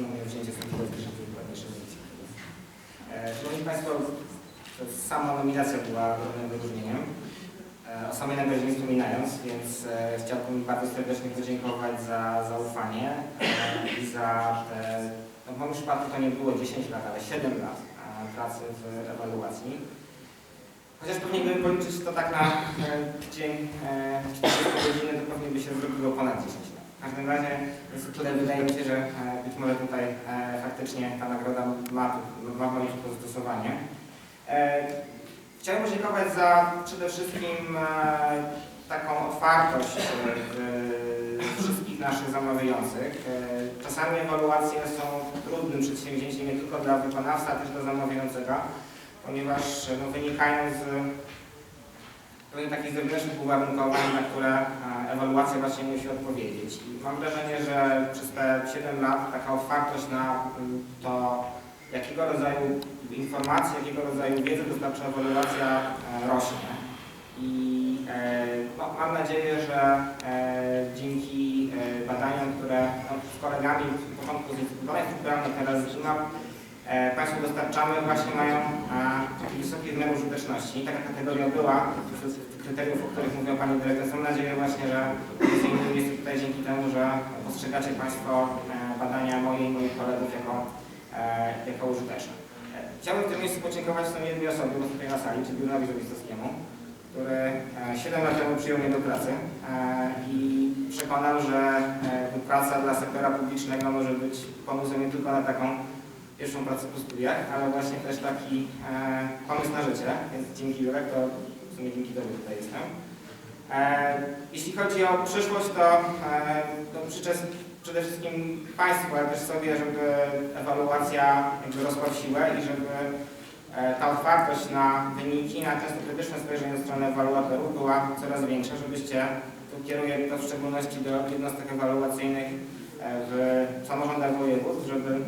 przynajmniej wzięcie bieżącej dokładniejszej emisji. E, Szanowni Państwo, sama nominacja była ogromnym wyróżnieniem. E, O samej nagrodzie nie wspominając, więc e, chciałbym bardzo serdecznie podziękować za zaufanie e, i za te, no w moim przypadku to nie było 10 lat, ale 7 lat pracy w ewaluacji. Chociaż pewnie gdyby policzyć to tak na dzień e, 40 godziny, to pewnie by się zrobiło ponad 10 lat. W każdym razie tyle wydaje mi się, że e, być może tutaj e, faktycznie ta nagroda ma, ma, mieć zastosowanie. E, Chciałem podziękować za przede wszystkim taką otwartość wszystkich naszych zamawiających. Czasami ewaluacje są trudnym przedsięwzięciem nie tylko dla wykonawcy, ale też dla zamawiającego, ponieważ no, wynikają z pewnych takich zewnętrznych uwarunkowań, na które e, ewaluacja właśnie musi odpowiedzieć. I mam wrażenie, że przez te 7 lat taka otwartość na to, jakiego rodzaju informacji, jakiego rodzaju wiedzy dostarcza ewaluacja e, rośnie. I e, no, mam nadzieję, że e, dzięki badaniom, które no, z kolegami w początku z badań strukturalnych, teraz z Państwu dostarczamy, właśnie mają e, wysoki wymiar użyteczności. Taka kategoria była wśród kryteriów, o których mówią Pani Dyrektor. Mam nadzieję właśnie, że między jest tutaj dzięki temu, że postrzegacie Państwo e, badania moje i moich kolegów jako, e, jako użyteczne. E, Chciałbym w tym miejscu podziękować sumie jednej osobie, bo tutaj na sali, czyli Brunowi Zawistowskiemu, który e, 7 lat temu przyjął mnie do pracy e, i przekonał, że e, praca dla sektora publicznego może być pomysłem nie tylko na taką pierwszą pracę po studiach, ale właśnie też taki e, pomysł na życie, więc dzięki Jurek, to w sumie dzięki Tobie tutaj jestem. E, jeśli chodzi o przyszłość, to, e, to przede wszystkim Państwu, ale też sobie, żeby ewaluacja jakby rosła w siłę i żeby e, ta otwartość na wyniki, na często krytyczne spojrzenie ze strony ewaluatorów była coraz większa, żebyście, tu kieruję to w szczególności do jednostek ewaluacyjnych e, w samorządach województw, żeby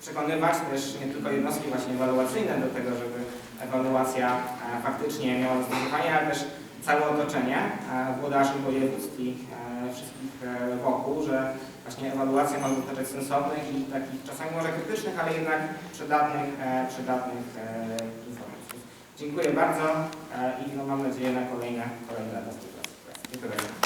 przekonywać też nie tylko jednostki właśnie ewaluacyjne do tego, żeby ewaluacja e, faktycznie miała zastosowanie, ale też całe otoczenie e, włodarzy województw i e, wszystkich e, wokół, że właśnie ewaluacja ma dostarczać sensownych i takich czasami może krytycznych, ale jednak przydatnych, e, przydatnych e, informacji. Dziękuję bardzo e, i no, mam nadzieję na kolejne, kolejne współpracy. Dziękuję.